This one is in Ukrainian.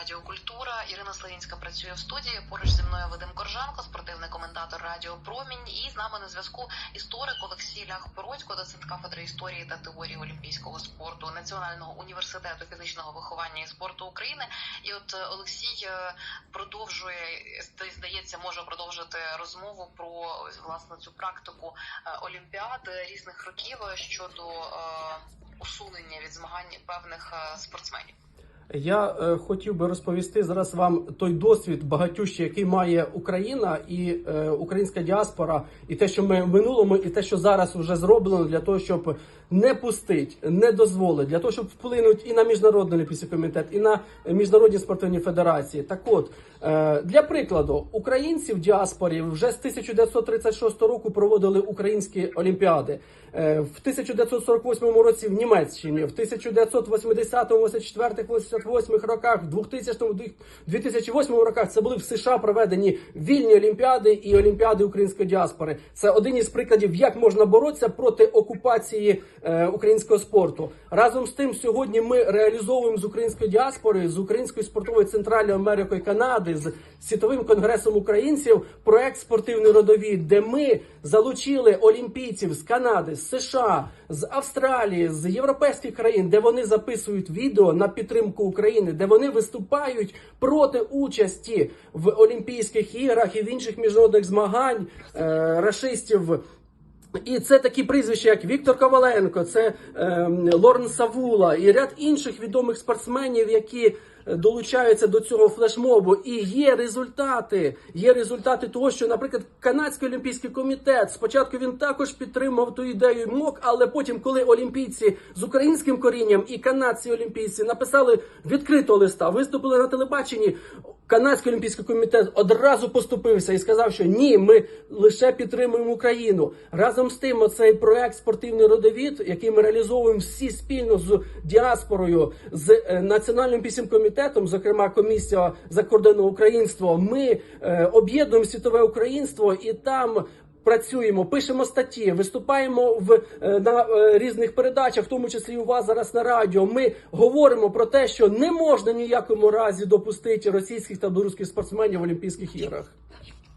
на Радіо Культура. Ірина Славінська працює в студії. Поруч зі мною Вадим Коржанко, спортивний коментатор Радіо Промінь. І з нами на зв'язку історик Олексій Лях-Породько, доцент кафедри історії та теорії олімпійського спорту Національного університету фізичного виховання і спорту України. І от е, Олексій е, продовжує здається, може продовжити розмову про власне цю практику е, олімпіад різних років щодо усунення від змагань певних спортсменів. Я е, хотів би розповісти зараз вам той досвід багатющий, який має Україна і е, українська діаспора, і те, що ми в минулому, і те, що зараз вже зроблено для того, щоб не пустить, не дозволить, для того, щоб вплинути і на міжнародний олімпійський комітет, і на міжнародні спортивні федерації. Так от е, для прикладу, українці в діаспорі вже з 1936 року проводили українські олімпіади. Е, В 1948 році в Німеччині, в 1980, 84, 88 роках, в 2000, 2008 роках це були в США проведені вільні олімпіади і олімпіади української діаспори. Це один із прикладів, як можна боротися проти окупації е, українського спорту. Разом з тим, сьогодні ми реалізовуємо з української діаспори, з української спортової центральної Америки Канади, з світовим конгресом українців проект спортивний родовід, де ми залучили олімпійців з Канади, з США, з Австралії, з європейських країн, де вони записують відео на підтримку України, де вони виступають проти участі в Олімпійських іграх і в інших міжнародних змагань е, рашистів. І це такі прізвища, як Віктор Коваленко, це е, Лорен Савула і ряд інших відомих спортсменів, які е, долучаються до цього флешмобу. І є результати. Є результати того, що, наприклад, канадський олімпійський комітет спочатку він також підтримав ту ідею МОК, але потім, коли олімпійці з українським корінням і канадці олімпійці написали відкрито листа, виступили на телебаченні. Канадський олімпійський комітет одразу поступився і сказав, що ні, ми лише підтримуємо Україну. Разом з тим, оцей проект спортивний родовід, який ми реалізовуємо всі спільно з діаспорою, з е, національним пісім комітетом, зокрема комісія закордонного українства. Ми е, об'єднуємо світове українство і там. Працюємо, пишемо статті, виступаємо в е, на е, різних передачах, в тому числі у вас зараз на радіо. Ми говоримо про те, що не можна ніякому разі допустити російських та білоруських спортсменів в Олімпійських іграх.